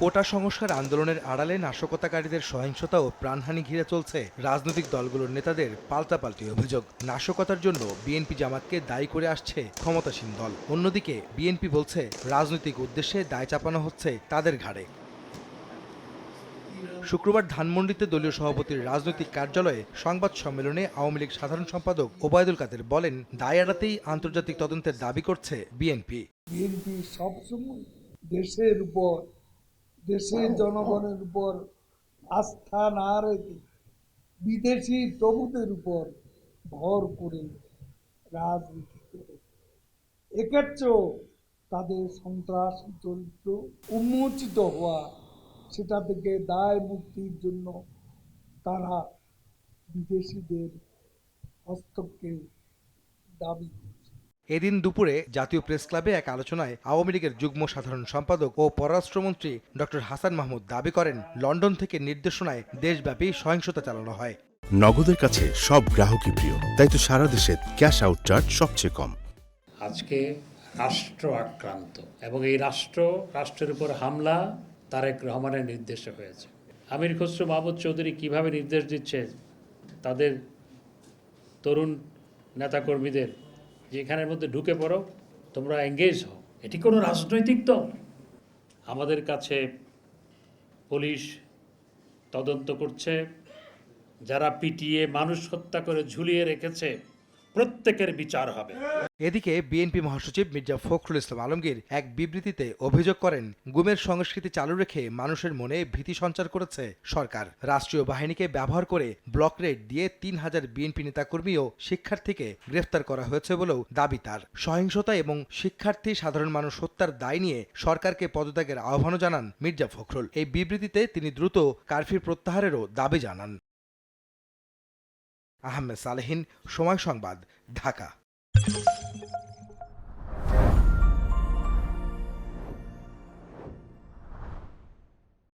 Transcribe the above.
কোটা সংস্কার আন্দোলনের আড়ালে নাশকতাকারীদের সহিংসতা ও প্রাণহানি ঘিরে চলছে রাজনৈতিক দলগুলোর নেতাদের পাল্টাপাল্টি অভিযোগ। নাশকতার জন্য বিএনপি জামাতকে দায়ী করে আসছে ক্ষমতাসীন দল। অন্যদিকে বিএনপি বলছে, রাজনৈতিক উদ্দেশ্যে দায় চাপানো হচ্ছে তাদের ঘাড়ে। শুক্রবার ধানমন্ডিতে দলীয় সভাপতির রাজনৈতিক কার্যালয়ে সংবাদ সম্মেলনে আওয়ামী লীগ সাধারণ সম্পাদক ওবায়দুল কাদের বলেন, দায় এড়াতেই আন্তর্জাতিক তদন্তের দাবি করছে বিএনপি। বিএনপি সবসময় দেশের উপর দেশের জনগণের উপর আস্থা না রেখে বিদেশি প্রভুদের উপর ভর করে রাজনীতি করে। এক্ষেত্রেও তাদের সন্ত্রাস চরিত্র উন্মোচিত হওয়া সেটা থেকে দায় মুক্তির জন্য তারা বিদেশিদের হস্তক্ষেপ দাবি এদিন দুপুরে জাতীয় প্রেস ক্লাবে এক আলোচনায় আওয়ামী লীগের যুগ্ম সাধারণ সম্পাদক ও পররাষ্ট্রমন্ত্রী ডক্টর হাসান মাহমুদ দাবি করেন লন্ডন থেকে নির্দেশনায় দেশব্যাপী সহিংসতা চালানো হয়। নগদের কাছে সব গ্রাহকই প্রিয় তাই তো সারা দেশে ক্যাশ আউট চার্জ সবচেয়ে কম। আজকে রাষ্ট্র আক্রান্ত এবং এই রাষ্ট্র রাষ্ট্রের উপর হামলা তারেক রহমানের নির্দেশে হয়েছে। আমির খসরু মাহমুদ চৌধুরী কীভাবে নির্দেশ দিচ্ছে তাদের তরুণ নেতাকর্মীদের যে এখানের মধ্যে ঢুকে পড়ো, তোমরা এঙ্গেজ হও। এটি কোনো রাজনৈতিক দল আমাদের কাছে পুলিশ তদন্ত করছে, যারা পিটিয়ে মানুষ হত্যা করে ঝুলিয়ে রেখেছে প্রত্যেকের বিচার হবে। এদিকে বিএনপি মহাসচিব মির্জা ফখরুল ইসলাম আলমগীর এক বিবৃতিতে অভিযোগ করেন, গুমের সংস্কৃতি চালু রেখে মানুষের মনে ভীতি সঞ্চার করেছে সরকার। রাষ্ট্রীয় বাহিনীকে ব্যবহার করে ব্লক রেড দিয়ে তিন হাজার বিএনপি নেতাকর্মী ও শিক্ষার্থীকে গ্রেফতার করা হয়েছে বলেও দাবি তার। সহিংসতা এবং শিক্ষার্থী সাধারণ মানুষ হত্যার দায় নিয়ে সরকারকে পদত্যাগের আহ্বানও জানান মির্জা ফখরুল। এই বিবৃতিতে তিনি দ্রুত কারফিউ প্রত্যাহারেরও দাবি জানান। আহমেদ সালেহীন সময় সংবাদ ঢাকা।